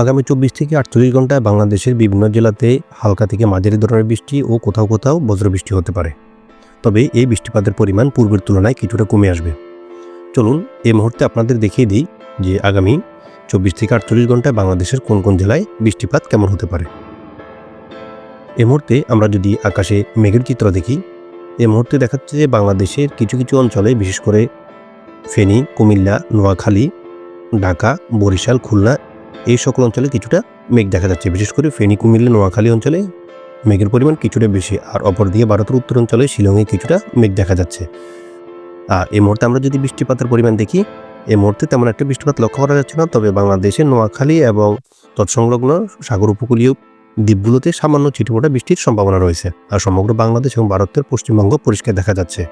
আগামী চব্বিশ থেকে আটচল্লিশ ঘন্টায় বাংলাদেশের বিভিন্ন জেলাতে হালকা থেকে মাঝারি ধরনের বৃষ্টি ও কোথাও কোথাও বজ্রবৃষ্টি হতে পারে। তবে এই বৃষ্টিপাতের পরিমাণ পূর্বের তুলনায় কিছুটা কমে আসবে। চলুন এই মুহূর্তে আপনাদের দেখিয়ে দিই যে আগামী চব্বিশ থেকে আটচল্লিশ ঘন্টায় বাংলাদেশের কোন কোন জেলায় বৃষ্টিপাত কেমন হতে পারে। এ মুহূর্তে আমরা যদি আকাশে মেঘের চিত্র দেখি, এ মুহূর্তে দেখাচ্ছে যে বাংলাদেশের কিছু কিছু অঞ্চলে, বিশেষ করে ফেনী, কুমিল্লা, নোয়াখালী, ঢাকা, বরিশাল, খুলনা এই সকল অঞ্চলে কিছুটা মেঘ দেখা যাচ্ছে। বিশেষ করে ফেনী, কুমিল্লা, নোয়াখালী অঞ্চলে মেঘের পরিমাণ কিছুটা বেশি। আর অপর দিয়ে ভারতের উত্তর অঞ্চলে শিলংয়ে কিছুটা মেঘ দেখা যাচ্ছে। আর এই মুহূর্তে আমরা যদি বৃষ্টিপাতের পরিমাণ দেখি, এই মুহূর্তে তেমন একটা বৃষ্টিপাত লক্ষ্য করা যাচ্ছে না। তবে বাংলাদেশের নোয়াখালী এবং তৎসংলগ্ন সাগর উপকূলীয় দ্বীপগুলোতে সামান্য ছিটেফোঁটা বৃষ্টির সম্ভাবনা রয়েছে। আর সমগ্র বাংলাদেশ এবং ভারতের পশ্চিমবঙ্গ পরিষ্কার দেখা যাচ্ছে।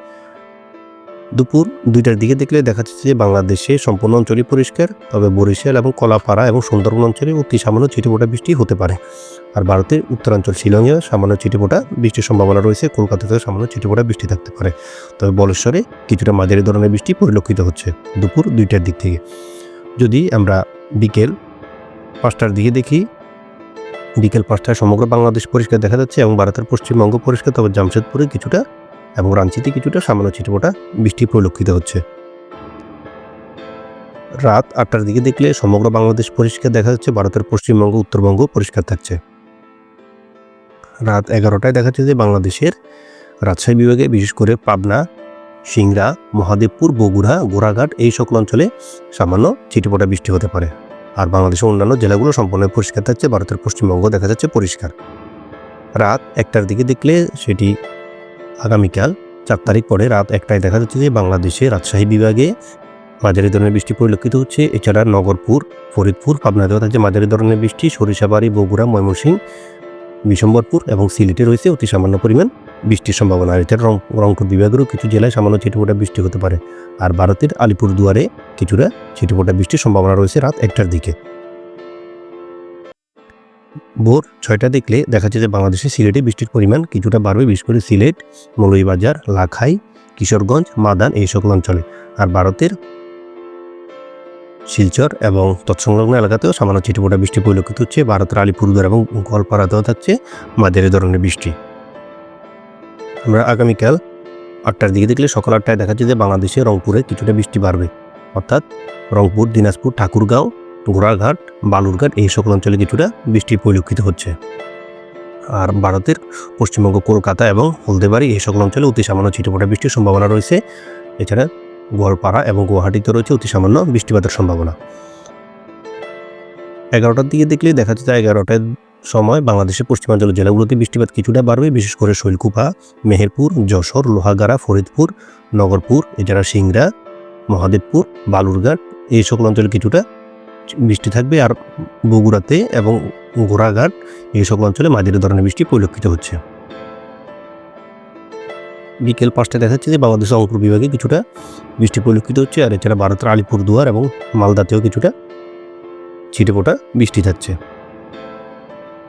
দুপুর দুইটার দিকে দেখলে দেখা যাচ্ছে যে বাংলাদেশে সম্পূর্ণ অঞ্চলই পরিষ্কার, তবে বরিশাল এবং কলাপাড়া এবং সুন্দরবন অঞ্চলে অতি সামান্য ছিটেফোঁটা বৃষ্টি হতে পারে। আর ভারতের উত্তরাঞ্চল শিলংয়ে সামান্য ছিটেফোঁটা বৃষ্টির সম্ভাবনা রয়েছে, কলকাতাতেও সামান্য ছিটেফোঁটা বৃষ্টি থাকতে পারে। তবে বলেশ্বরে কিছুটা মাঝারি ধরনের বৃষ্টি পরিলক্ষিত হচ্ছে দুপুর দুইটার দিক থেকে। যদি আমরা বিকেল পাঁচটার দিকে দেখি, বিকেল পাঁচটায় সমগ্র বাংলাদেশ পরিষ্কার দেখা যাচ্ছে এবং ভারতের পশ্চিমবঙ্গ পরিষ্কার, তবে জামশেদপুরে কিছুটা এবং রাঞ্চিতে কিছুটা সামান্য ছিটেফোঁটা বৃষ্টি পরিলক্ষিত হচ্ছে। রাত আটটার দিকে দেখলে সমগ্র বাংলাদেশ পরিষ্কার দেখা যাচ্ছে, ভারতের পশ্চিমবঙ্গ, উত্তরবঙ্গ পরিষ্কার থাকছে। রাত এগারোটায় দেখা যাচ্ছে যে বাংলাদেশের রাজশাহী বিভাগে, বিশেষ করে পাবনা, সিংড়া, মহাদেবপুর, বগুড়া, গোড়াঘাট এই সকল অঞ্চলে সামান্য ছিটেফোঁটা বৃষ্টি হতে পারে। আর বাংলাদেশের অন্যান্য জেলাগুলো সম্পূর্ণ পরিষ্কার থাকছে, ভারতের পশ্চিমবঙ্গ দেখা যাচ্ছে পরিষ্কার। রাত একটার দিকে দেখলে সেটি আগামীকাল চার তারিখ পরে রাত একটায় দেখা যাচ্ছে যে বাংলাদেশে রাজশাহী বিভাগে মাঝারি ধরনের বৃষ্টি পরিলক্ষিত হচ্ছে। এছাড়া নগরপুর, ফরিদপুর পাবনাতেও থাকছে মাঝারি ধরনের বৃষ্টি। সরিষাবাড়ি, বগুড়া ময়মনসিংহ বিশম্বরপুর এবং সিলেটে রয়েছে অতি সামান্য পরিমাণ বৃষ্টির সম্ভাবনা। আর এছাড়া রং, রংপুর বিভাগেরও কিছু জেলায় সামান্য ছিটেফোঁটা বৃষ্টি হতে পারে। আর ভারতের আলিপুর দুয়ারে কিছুটা ছিটেফোঁটা বৃষ্টির সম্ভাবনা রয়েছে রাত একটার দিকে। ভোর ছয়টা দেখলে দেখা যাচ্ছে যে বাংলাদেশে সিলেটে বৃষ্টির পরিমাণ কিছুটা বাড়বে, বিশেষ করে সিলেট, মৌলভীবাজার, লাখাই, কিশোরগঞ্জ, মাদান এই সকল অঞ্চলে। আর ভারতের শিলচর এবং তৎসংলগ্ন এলাকাতেও সামান্য ছিটেফোঁটা বৃষ্টি পরিলক্ষিত হচ্ছে। ভারতের আলিপুরদুয়ার এবং গোয়ালপাড়াতেও থাকছে মাঝারি ধরনের বৃষ্টি। আমরা আগামীকাল আটটার দিকে দেখলে সকাল আটটায় দেখা যাচ্ছে যে বাংলাদেশে রংপুরে কিছুটা বৃষ্টি বাড়বে। অর্থাৎ রংপুর, দিনাজপুর, ঠাকুরগাঁও ঘোড়াঘাট, বালুরঘাট এই সকল অঞ্চলে কিছুটা বৃষ্টি পরিলক্ষিত হচ্ছে। আর ভারতের পশ্চিমবঙ্গ, কলকাতা এবং হলদেবাড়ি এই সকল অঞ্চলে অতি সামান্য ছিটেফোঁটা বৃষ্টির সম্ভাবনা রয়েছে। এছাড়া গোয়ালপাড়া এবং গুয়াহাটিতে রয়েছে অতি সামান্য বৃষ্টিপাতের সম্ভাবনা। এগারোটার দিকে দেখলে দেখা যাচ্ছে এগারোটার সময় বাংলাদেশের পশ্চিমাঞ্চল জেলাগুলোতে বৃষ্টিপাত কিছুটা বাড়বে, বিশেষ করে শৈলকুপা, মেহেরপুর, যশোর, লোহাগাড়া, ফরিদপুর, নগরপুর, এছাড়া সিংড়া, মহাদেবপুর, বালুরঘাট এই সকল অঞ্চলে কিছুটা বৃষ্টি থাকবে আর বগুড়াতে এবং ঘোড়াঘাট এই সকল অঞ্চলে মাঝারি ধরনের বৃষ্টি পরিলক্ষিত হচ্ছে। বিকেল পাঁচটায় দেখা যাচ্ছে যে বাংলাদেশ রংপুর বিভাগে কিছুটা বৃষ্টি পরিলক্ষিত হচ্ছে আর এছাড়া ভারতের আলিপুরদুয়ার এবং মালদাতেও কিছুটা ছিটেফোঁটা বৃষ্টি থাকছে।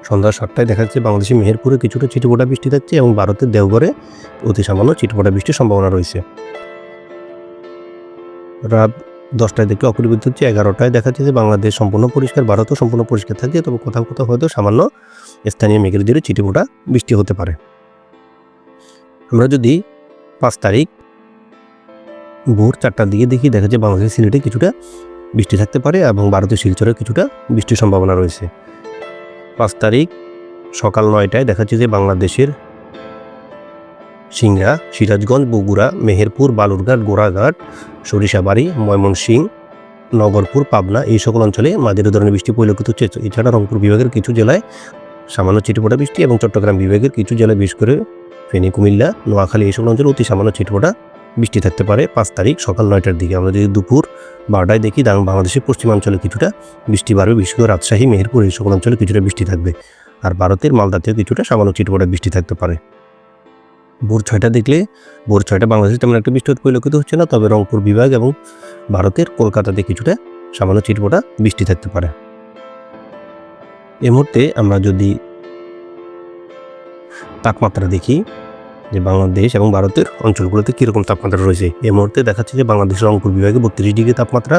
সন্ধ্যা সাতটায় দেখা যাচ্ছে বাংলাদেশের মেহেরপুরে কিছুটা ছিটেফোঁটা বৃষ্টি থাকছে এবং ভারতের দেওঘরে অতি সামান্য ছিটেফোঁটা বৃষ্টির সম্ভাবনা রয়েছে। রাত দশটায় দেখলে অপরিবর্তিত হচ্ছে, এগারোটায় দেখা যাচ্ছে যে বাংলাদেশ সম্পূর্ণ পরিষ্কার, ভারতও সম্পূর্ণ পরিষ্কার থাকে, তবে কোথাও কোথাও হয়তো সামান্য স্থানীয় মেঘের জেরে ছিটেফোঁটা বৃষ্টি হতে পারে। আমরা যদি পাঁচ তারিখ ভোর চারটার দিকে দেখি, দেখা যায় বাংলাদেশের সিলেটে কিছুটা বৃষ্টি থাকতে পারে এবং ভারতের শিলচরে কিছুটা বৃষ্টির সম্ভাবনা রয়েছে। পাঁচ তারিখ সকাল নয়টায় দেখা যাচ্ছে যে বাংলাদেশের সিংড়া সিরাজগঞ্জ, বগুড়া, মেহেরপুর, বালুরঘাট, গোড়াঘাট, সরিষাবাড়ি ময়মনসিংহ নগরপুর, পাবনা এই সকল অঞ্চলে মাঝারি ধরনের বৃষ্টি পরিলক্ষিত হচ্ছে। এছাড়া রংপুর বিভাগের কিছু জেলায় সামান্য ছিটেফোঁটা বৃষ্টি এবং চট্টগ্রাম বিভাগের কিছু জেলায় বিশেষ করে ফেনী, কুমিল্লা, নোয়াখালী এই সকল অঞ্চলে অতি সামান্য ছিটফোঁটা বৃষ্টি থাকতে পারে। পাঁচ তারিখ সকাল নয়টার দিকে আমরা যদি দুপুর বারোটায় দেখি দাং বাংলাদেশের পশ্চিমাঞ্চলে কিছুটা বৃষ্টি বাড়বে, বিশেষ করে রাজশাহী, মেহেরপুর এই সকল অঞ্চলে কিছুটা বৃষ্টি থাকবে। আর ভারতের মালদাতেও কিছুটা সামান্য ছিটফোঁটা বৃষ্টি থাকতে পারে। ভোর ছয়টা দেখলে, ভোর ছয়টা বাংলাদেশে তেমন একটা বৃষ্টি পরিলক্ষিত হচ্ছে না, তবে রংপুর বিভাগ এবং ভারতের কলকাতাতে কিছুটা সামান্য ছিটফোঁটা বৃষ্টি থাকতে পারে। এ মুহূর্তে আমরা যদি তাপমাত্রা দেখি যে বাংলাদেশ এবং ভারতের অঞ্চলগুলোতে কীরকম তাপমাত্রা রয়েছে এই মুহূর্তে দেখাচ্ছে যে বাংলাদেশের রংপুর বিভাগে বত্রিশ ডিগ্রি তাপমাত্রা,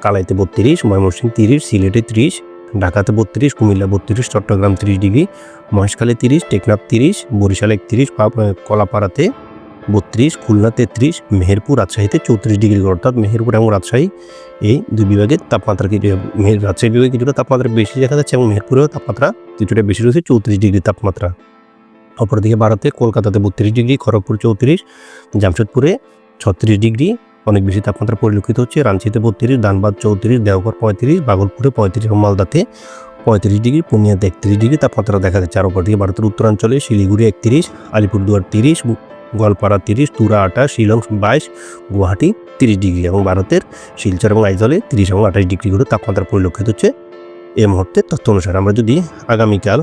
কালাইতে বত্রিশ, ময়মনসিংহ তিরিশ, সিলেটে ত্রিশ ঢাকাতে বত্রিশ, কুমিল্লা বত্রিশ, চট্টগ্রাম তিরিশ ডিগ্রি, মহেশখালী তিরিশ, টেকনাফ তিরিশ, বরিশাল একত্রিশ কলাপাড়াতে বত্রিশ খুলনা তেত্রিশ মেহেরপুর, রাজশাহীতে চৌত্রিশ ডিগ্রি অর্থাৎ মেহেরপুর এবং রাজশাহী এই দুই বিভাগের তাপমাত্রা মেহের- রাজশাহী বিভাগে কিছুটা তাপমাত্রা বেশি দেখা যাচ্ছে এবং মেহেরপুরেও তাপমাত্রা কিছুটা বেশি রয়েছে, চৌত্রিশ ডিগ্রি তাপমাত্রা। অপরদিকে ভারতে কলকাতাতে বত্রিশ ডিগ্রি, খড়গপুর চৌত্রিশ, জামশেদপুরে ছত্রিশ ডিগ্রি অনেক বেশি তাপমাত্রা পরিলক্ষিত হচ্ছে। রাঞ্চিতে বত্রিশ, ধানবাদ চৌত্রিশ, দেওঘর পঁয়ত্রিশ বাগলপুরে পঁয়ত্রিশ মালদাতে পঁয়ত্রিশ ডিগ্রি, পূর্ণিয়াতে একত্রিশ ডিগ্রি তাপমাত্রা দেখা যাচ্ছে। আর অপরদিকে ভারতের উত্তরাঞ্চলে শিলিগুড়ি একত্রিশ, আলিপুরদুয়ার তিরিশ গোয়ালপাড়া তিরিশ, তুরা আঠাশ শিলং বাইশ, গুয়াহাটি তিরিশ ডিগ্রি এবং ভারতের শিলচর এবং আইজলে তিরিশ এবং আঠাশ ডিগ্রি করে তাপমাত্রা পরিলক্ষিত হচ্ছে। এই মুহূর্তে তথ্য অনুসারে আমরা যদি আগামীকাল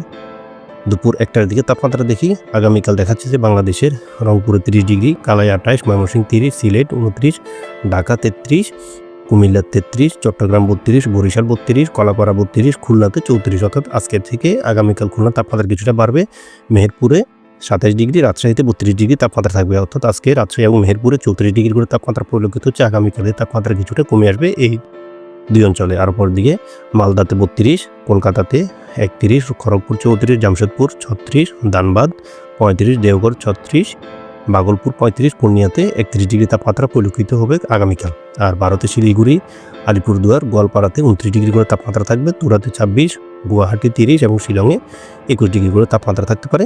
দুপুর একটার দিকে তাপমাত্রা দেখি। আগামীকাল দেখাচ্ছে যে বাংলাদেশের রংপুরে তিরিশ ডিগ্রি, কালাই আঠাশ, ময়মনসিংহ তিরিশ, সিলেট উনত্রিশ, ঢাকা তেত্রিশ, কুমিল্লা তেত্রিশ, চট্টগ্রাম বত্রিশ, বরিশাল বত্রিশ, কলাপাড়া বত্রিশ, খুলনাতে চৌত্রিশ। অর্থাৎ আজকের থেকে আগামীকাল খুলনা তাপমাত্রা কিছুটা বাড়বে। মেহেরপুরে সাতাশ ডিগ্রি, রাজশাহীতে বত্রিশ ডিগ্রি তাপমাত্রা থাকবে। অর্থাৎ আজকে রাজশাহী এবং মেহেরপুরে চৌত্রিশ ডিগ্রি করে তাপমাত্রা পরিলক্ষিত হচ্ছে। আগামীকালের তাপমাত্রা কিছুটা কমে আসবে। এই দুই অঞ্চলে। আর অপর দিকে মালদাতে বত্রিশ, কলকাতাতে একত্রিশ, খড়গপুর চৌত্রিশ, জামশেদপুর ছত্রিশ, দানবাদ পঁয়ত্রিশ, দেওঘর ছত্রিশ, বাগলপুর পঁয়ত্রিশ, পূর্ণিয়াতে একত্রিশ ডিগ্রি তাপমাত্রা পরিলক্ষিত হবে আগামীকাল। আর ভারতে শিলিগুড়ি, আলিপুরদুয়ার, গোয়ালপাড়াতে উনত্রিশ ডিগ্রি করে তাপমাত্রা থাকবে, তুরাতে ছাব্বিশ, গুয়াহাটি তিরিশ এবং শিলংয়ে একুশ ডিগ্রি করে তাপমাত্রা থাকতে পারে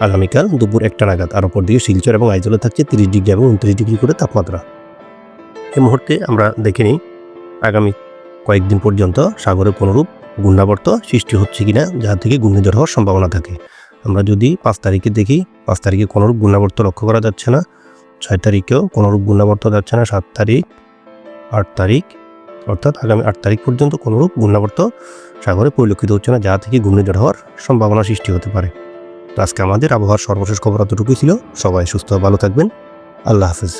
আগামীকাল দুপুর একটা নাগাদ। আর অপর দিকে শিলচর এবং আইজলে থাকছে তিরিশ ডিগ্রি এবং উনত্রিশ ডিগ্রি করে তাপমাত্রা। এই মুহূর্তে আমরা দেখে নিই আগামী কয়েকদিন পর্যন্ত সাগরে কোনোরূপ ঘূর্ণাবর্ত সৃষ্টি হচ্ছে কিনা, যা থেকে ঘূর্ণিঝড় হওয়ার সম্ভাবনা থাকে। আমরা যদি পাঁচ তারিখে দেখি, পাঁচ তারিখে কোনোরূপ ঘূর্ণাবর্ত লক্ষ্য করা যাচ্ছে না, ছয় তারিখেও কোনোরূপ ঘূর্ণাবর্ত যাচ্ছে না, সাত তারিখ, আট তারিখ, অর্থাৎ আগামী আট তারিখ পর্যন্ত কোনোরূপ ঘূর্ণাবর্ত সাগরে পরিলক্ষিত হচ্ছে না, যা থেকে ঘূর্ণিঝড় হওয়ার সম্ভাবনা সৃষ্টি হতে পারে। আজকে আমাদের আবহাওয়ার সর্বশেষ খবর এতটুকুই ছিল। সবাই সুস্থ, ভালো থাকবেন। আল্লাহ হাফেজ।